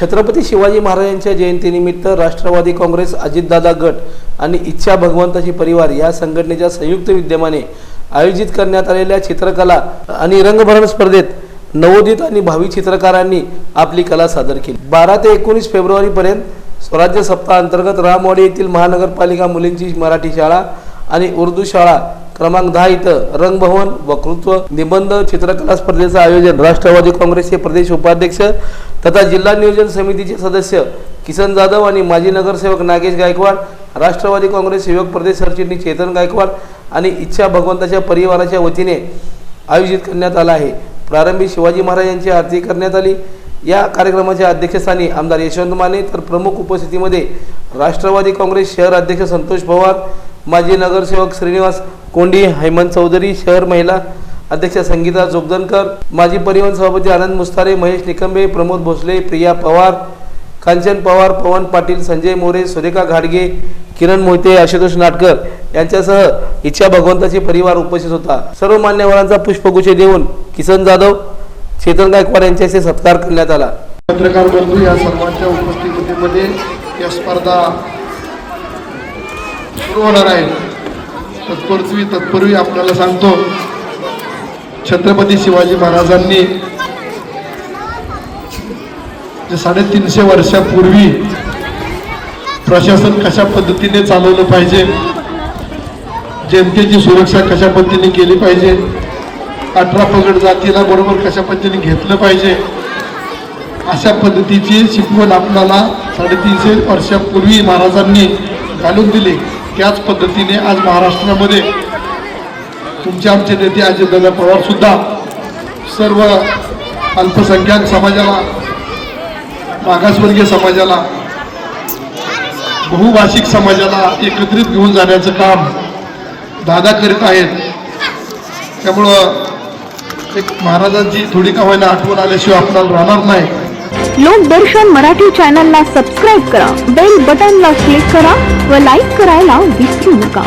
छत्रपती शिवाजी महाराजांच्या जयंतीनिमित्त राष्ट्रवादी काँग्रेस अजितदादा गट आणि इच्छा भगवंताची परिवार या संघटनेच्या संयुक्त विद्यमाने आयोजित करण्यात आलेल्या चित्रकला आणि रंगभरण स्पर्धेत नवोदित आणि भावी चित्रकारांनी आपली कला सादर केली. बारा ते एकोणीस फेब्रुवारीपर्यंत स्वराज्य सप्ताह अंतर्गत रामवाडी येथील महानगरपालिका मुलींची मराठी शाळा आणि उर्दू शाळा क्रमांक दहा इथं रंगभवन वक्तृत्व निबंध चित्रकला स्पर्धेचं आयोजन राष्ट्रवादी काँग्रेसचे प्रदेश उपाध्यक्ष तथा जिल्हा नियोजन समितीचे सदस्य किसन जाधव आणि माजी नगरसेवक नागेश गायकवाड राष्ट्रवादी काँग्रेस सेवक प्रदेश सरचिटणीस चेतन गायकवाड आणि इच्छा भगवंताच्या परिवाराच्या वतीने आयोजित करण्यात आला आहे. प्रारंभी शिवाजी महाराज यांची आरती करण्यात आली. या कार्यक्रमाच्या अध्यक्षस्थानी आमदार यशवंत माने तर प्रमुख उपस्थितीमध्ये राष्ट्रवादी काँग्रेस शहर अध्यक्ष संतोष पवार माजी नगरसेवक श्रीनिवास कोंडी हेमंत चौधरी शहर महिला अध्यक्ष संगीता जोगदनकर माजी परिवहन सभापती आनंद मुस्तारे महेश निकंबे प्रमोद भोसले प्रिया पवार कांचन पवार पवन पाटील संजय मोरे सुरेखा घाडगे किरण मोहिते आशुतोष नाटकर यांच्यासह इच्छा भगवंताची परिवार उपस्थित होता. सर्व मान्यवरांचा पुष्पगुच्छ देऊन किसन जाधव चेतन गायकवाड यांच्याशी सत्कार करण्यात आला. पत्रकार बंधू या सर्वांच्या उपस्थितीमध्ये या स्पर्धा सुरू होणार आहे. तत्पूर्वी तत्पूर्वी आपल्याला सांगतो छत्रपती शिवाजी महाराजांनी जे साडेतीनशे वर्षापूर्वी प्रशासन कशा पद्धतीने चालवलं पाहिजे? जनतेची सुरक्षा कशा पद्धतीने केली पाहिजे? अठरा पगड जातीला बरोबर कशा पद्धतीने घेतलं पाहिजे? अशा पद्धतीची शिकवण आपल्याला साडेतीनशे वर्षापूर्वी महाराजांनी घालून दिली. त्याच पद्धतीने आज महाराष्ट्रामध्ये तुमचे आमचे नेते अजितदादा पवारसुद्धा सर्व अल्पसंख्याक समाजाला मागासवर्गीय समाजाला बहुभाषिक समाजाला एकत्रित घेऊन जाण्याचं काम दादा करीत आहेत. त्यामुळं एक महाराजांची थोडी का होईना आठवण आल्याशिवाय आपल्याला राहणार नाही. लोकदर्शन मराठी चॅनलला सबस्क्राईब करा. बेल बटनला क्लिक करा व लाईक करायला विसरू नका.